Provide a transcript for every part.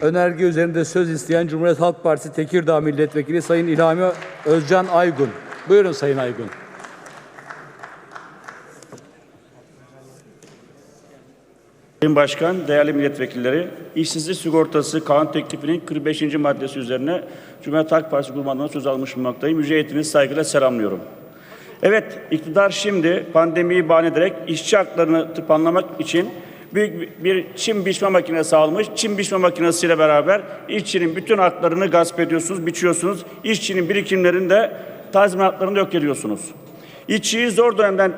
önerge üzerinde söz isteyen Cumhuriyet Halk Partisi Tekirdağ Milletvekili Sayın İlhami Özcan Aygun. Buyurun Sayın Aygun. Sayın Başkan, değerli milletvekilleri, işsizlik sigortası kanun teklifinin 45. maddesi üzerine Cumhuriyet Halk Partisi grubundan söz almış bulunmaktayım. Yüce heyetinizi saygıyla selamlıyorum. Evet, iktidar şimdi pandemiyi bahane ederek işçi haklarını tıpanlamak için büyük bir çim biçme makinesi almış. Çim biçme makinesiyle beraber işçinin bütün haklarını gasp ediyorsunuz, biçiyorsunuz. İşçinin birikimlerini de tazminatlarını yok ediyorsunuz. İşçiyi zor dönemden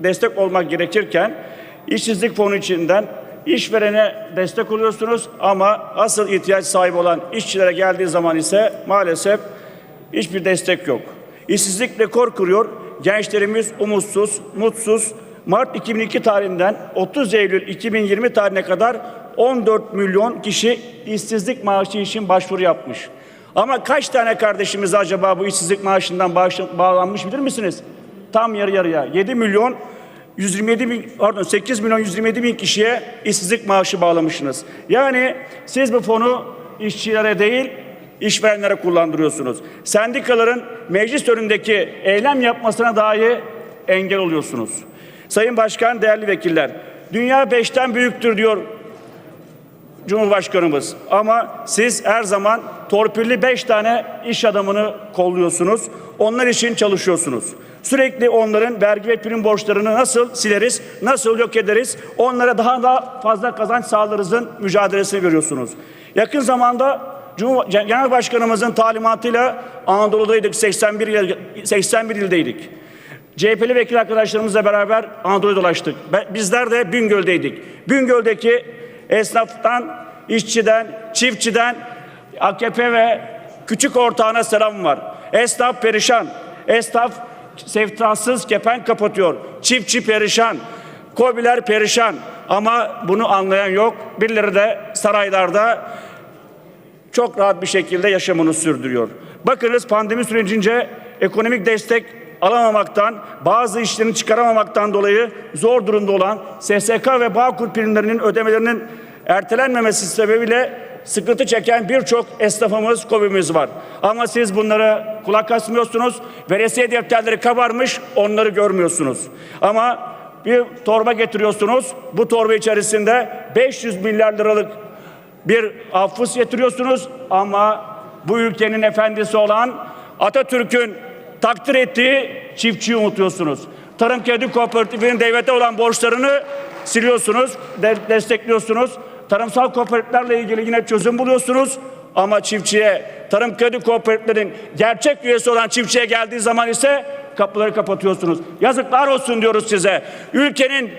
destek olmak gerekirken işsizlik fonu içinden işverene destek oluyorsunuz ama asıl ihtiyaç sahibi olan işçilere geldiği zaman ise maalesef hiçbir destek yok. İşsizlik rekor kuruyor. Gençlerimiz umutsuz, mutsuz. Mart 2002 tarihinden 30 Eylül 2020 tarihine kadar 14 milyon kişi işsizlik maaşı için başvuru yapmış. Ama kaç tane kardeşimiz acaba bu işsizlik maaşından bağlanmış bilir misiniz? Tam yarı yarıya. 7 milyon 127 bin, pardon 8 milyon 127 bin kişiye işsizlik maaşı bağlamışsınız. Yani siz bu fonu işçilere değil işverenlere kullandırıyorsunuz. Sendikaların meclis önündeki eylem yapmasına dahi engel oluyorsunuz. Sayın Başkan, değerli vekiller, dünya beşten büyüktür diyor Cumhurbaşkanımız. Ama siz her zaman torpilli beş tane iş adamını kolluyorsunuz. Onlar için çalışıyorsunuz. Sürekli onların vergi ve prim borçlarını nasıl sileriz, nasıl yok ederiz, onlara daha da fazla kazanç sağlarızın mücadelesini veriyorsunuz. Yakın zamanda Cumhur Genel Başkanımızın talimatıyla Anadolu'daydık, 81, il, 81 ildeydik. CHP'li vekil arkadaşlarımızla beraber Anadolu'yu dolaştık. Bizler de Bingöl'deydik. Bingöl'deki esnaftan, işçiden, çiftçiden AKP ve küçük ortağına selam var. Esnaf perişan. Esnaf sevtasız kepen kapatıyor. Çiftçi perişan. Kobiler perişan. Ama bunu anlayan yok. Birileri de saraylarda çok rahat bir şekilde yaşamını sürdürüyor. Bakınız pandemi sürecince ekonomik destek alamamaktan, bazı işlerini çıkaramamaktan dolayı zor durumda olan SSK ve Bağkur primlerinin ödemelerinin ertelenmemesi sebebiyle sıkıntı çeken birçok esnafımız, kobimiz var. Ama siz bunlara kulak asmıyorsunuz. Veresiye defterleri kabarmış, onları görmüyorsunuz. Ama bir torba getiriyorsunuz. Bu torba içerisinde 500 milyar liralık bir affız getiriyorsunuz ama bu ülkenin efendisi olan Atatürk'ün takdir ettiği çiftçiyi unutuyorsunuz. Tarım Kredi Kooperatifinin devlete olan borçlarını siliyorsunuz, de- destekliyorsunuz. Tarımsal kooperatiflerle ilgili yine çözüm buluyorsunuz. Ama çiftçiye, Tarım Kredi Kooperatiflerinin gerçek üyesi olan çiftçiye geldiği zaman ise kapıları kapatıyorsunuz. Yazıklar olsun diyoruz size. Ülkenin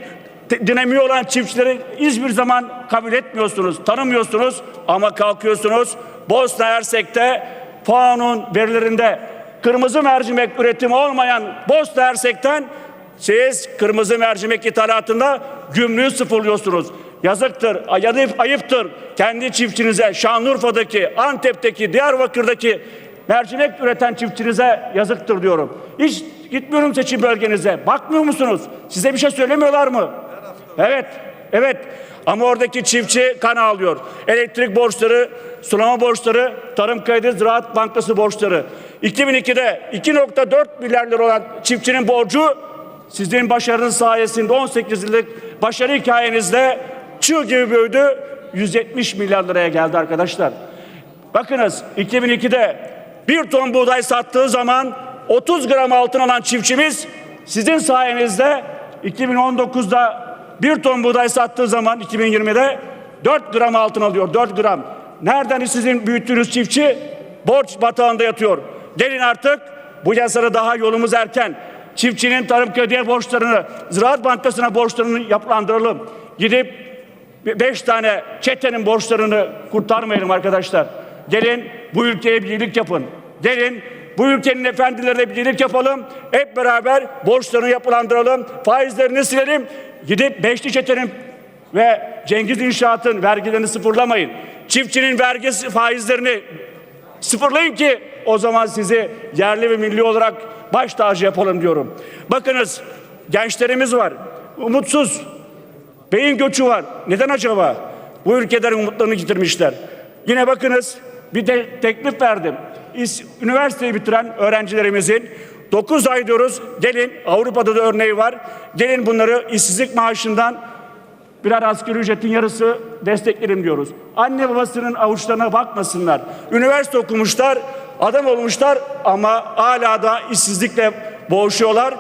dinamiği olan çiftçileri hiçbir zaman kabul etmiyorsunuz, tanımıyorsunuz ama kalkıyorsunuz. Bosna Hersek'te FAO'nun verilerinde kırmızı mercimek üretimi olmayan Bosna Hersek'ten siz kırmızı mercimek ithalatında gümrüğü sıfırlıyorsunuz. Yazıktır, ayıp, ayıptır kendi çiftçinize, Şanlıurfa'daki, Antep'teki, Diyarbakır'daki mercimek üreten çiftçinize yazıktır diyorum. Hiç gitmiyorum seçim bölgenize. Bakmıyor musunuz? Size bir şey söylemiyorlar mı? Evet, evet. Ama oradaki çiftçi kan ağlıyor. Elektrik borçları, sulama borçları, Tarım Kredi Ziraat Bankası borçları. 2002'de 2.4 milyar lira olan çiftçinin borcu sizin başarınız sayesinde 18 yıllık başarı hikayenizde çığ gibi büyüdü. 170 milyar liraya geldi arkadaşlar. Bakınız 2002'de bir ton buğday sattığı zaman 30 gram altın alan çiftçimiz sizin sayenizde 2019'da bir ton buğday sattığı zaman 2020'de 4 gram altın alıyor 4 gram. Nereden sizin büyüttüğünüz çiftçi borç batağında yatıyor. Gelin artık bu yasada daha yolumuz erken. Çiftçinin tarım krediye borçlarını, Ziraat Bankası'na borçlarını yapılandıralım. Gidip beş tane çetenin borçlarını kurtarmayalım arkadaşlar. Gelin bu ülkeye bir iyilik yapın. Gelin bu ülkenin efendilerine bir iyilik yapalım. Hep beraber borçlarını yapılandıralım. Faizlerini silelim. Gidip beşli çetenin ve Cengiz İnşaat'ın vergilerini sıfırlamayın. Çiftçinin vergi faizlerini sıfırlayın ki o zaman sizi yerli ve milli olarak baş tacı yapalım diyorum. Bakınız gençlerimiz var. Umutsuz. Beyin göçü var. Neden acaba? Bu ülkeden umutlarını yitirmişler. Yine bakınız bir de teklif verdim. Üniversiteyi bitiren öğrencilerimizin 9 ay diyoruz gelin Avrupa'da da örneği var. Gelin bunları işsizlik maaşından birer asgari ücretin yarısı desteklerim diyoruz. Anne babasının avuçlarına bakmasınlar. Üniversite okumuşlar, adam olmuşlar ama hala da işsizlikle boğuşuyorlar.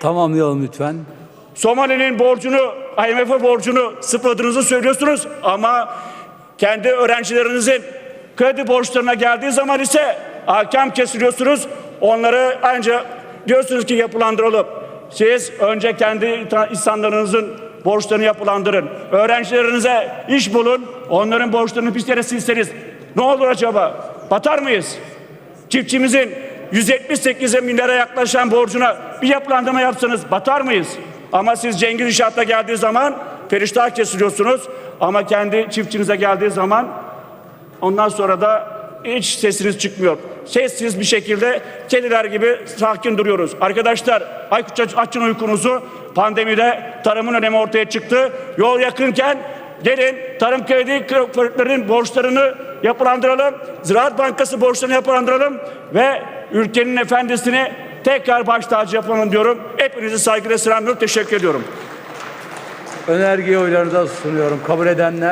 Tamamlayalım lütfen. Somali'nin borcunu, IMF borcunu sıfırladığınızı söylüyorsunuz ama kendi öğrencilerinizin kredi borçlarına geldiği zaman ise hakem kesiliyorsunuz. Onları ancak diyorsunuz ki yapılandıralım. Siz önce kendi insanlarınızın borçlarını yapılandırın. Öğrencilerinize iş bulun. Onların borçlarını pis yere silseniz ne olur acaba? Batar mıyız? Çiftçimizin 178 milyara yaklaşan borcuna bir yapılandırma yapsanız batar mıyız? Ama siz Cengiz İnşaat'ta geldiği zaman periştah kesiliyorsunuz. Ama kendi çiftçinize geldiği zaman ondan sonra da hiç sesiniz çıkmıyor. Sessiz bir şekilde kediler gibi sakin duruyoruz. Arkadaşlar açın uykunuzu. Pandemide tarımın önemi ortaya çıktı. Yol yakınken gelin tarım kredi kreditlerin borçlarını yapılandıralım. Ziraat Bankası borçlarını yapılandıralım ve ülkenin efendisini tekrar baş tacı yapalım diyorum. Hepinizi saygıyla selamlıyorum. Teşekkür ediyorum. Önergeyi oylarınıza sunuyorum. Kabul edenler